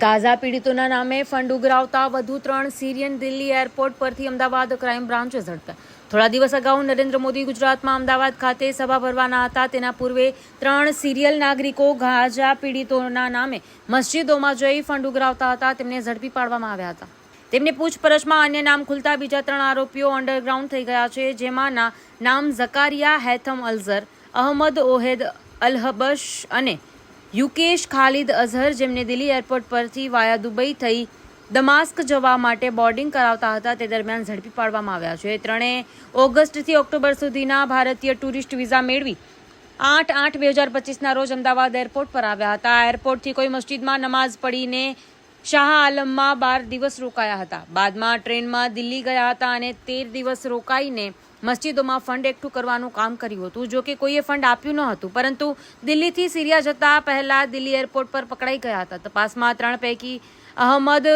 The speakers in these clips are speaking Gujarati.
ગાઝા પીડિતોના નામે ફંડ ઉઘરાવતા વધુ ત્રણ સિરિયન દિલ્હી એરપોર્ટ પરથી અમદાવાદ ક્રાઇમ બ્રાન્ચે ઝડપ્યા. થોડા દિવસ અગાઉ નરેન્દ્ર મોદી ગુજરાતમાં અમદાવાદ ખાતે સભા ભરવાના હતા. તેના પૂર્વે ત્રણ સિરિયલ નાગરિકો ગાઝા પીડિતોના નામે મસ્જિદોમાં જઈ ફંડ ઉઘરાવતા હતા. તેમને ઝડપી પાડવામાં આવ્યા હતા. તેમની પૂછપરછમાં અન્ય નામ ખુલતા બીજા ત્રણ આરોપીઓ અંડરગ્રાઉન્ડ થઈ ગયા છે, જેમાંના નામ ઝકારિયા, હેથમ અલઝર, અહમદ ઓહેદ અલહબશ અને યુકેશ, ખાલિદ અઝહર જેમને દિલ્હી એરપોર્ટ પરથી વાયા દુબઈ થઈ દમાસ્ક જવા માટે બોર્ડિંગ કરાવતા હતા, તે દરમિયાન ઝડપી પાડવામાં આવ્યા છે. ત્રણેય ઓગસ્ટથી ઓક્ટોબર સુધીના ભારતીય ટુરિસ્ટ વિઝા મેળવી આઠ આઠ બે હજાર પચીસના રોજ અમદાવાદ એરપોર્ટ પર આવ્યા હતા. એરપોર્ટથી કોઈ મસ્જિદમાં નમાઝ પડીને શાહ આલમમાં બાર દિવસ રોકાયા હતા. બાદમાં ટ્રેનમાં દિલ્હી ગયા હતા અને તેર દિવસ રોકાઈને મસ્જિદોમાં ફંડ એકઠું કરવાનું કામ કર્યું હતું. જો કે કોઈએ ફંડ આપ્યું ન હતું, પરંતુ દિલ્હીથી સિરિયા જતા પહેલા દિલ્હી એરપોર્ટ પર પકડાઈ ગયા હતા. તપાસમાં ત્રણ પૈકી અહમદ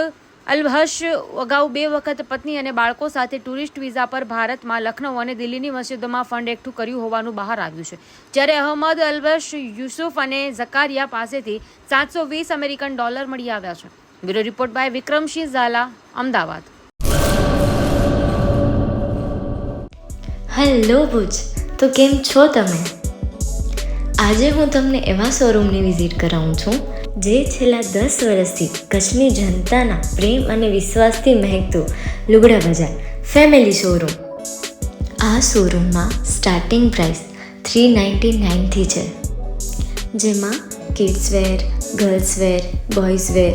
અલહશ અગાઉ બે વખત પત્ની અને બાળકો સાથે ટુરિસ્ટ વિઝા પર ભારતમાં લખનૌ અને દિલ્હીની મસ્જિદોમાં ફંડ એકઠું કર્યું હોવાનું બહાર આવ્યું છે. જ્યારે અહમદ અલબશ યુસુફ અને ઝકારિયા પાસેથી સાતસો વીસ અમેરિકન ડોલર મળી આવ્યા છે. Bureau report by Vikramsinh Zala, Ahmedabad. Hello Bhuj, તો કેમ છો તમે? આજે હું તમને એવા શોરૂમની વિઝિટ કરાવું છું, જે છેલ્લા દસ વર્ષથી કચ્છની જનતાના પ્રેમ અને વિશ્વાસથી મહેકતું લુગડા બજાર ફેમિલી શોરૂમ આ શોરૂમમાં સ્ટાર્ટિંગ પ્રાઇસ થ્રી નાઇન્ટી નાઇનથી છે. જેમાં kids wear girls wear boys wear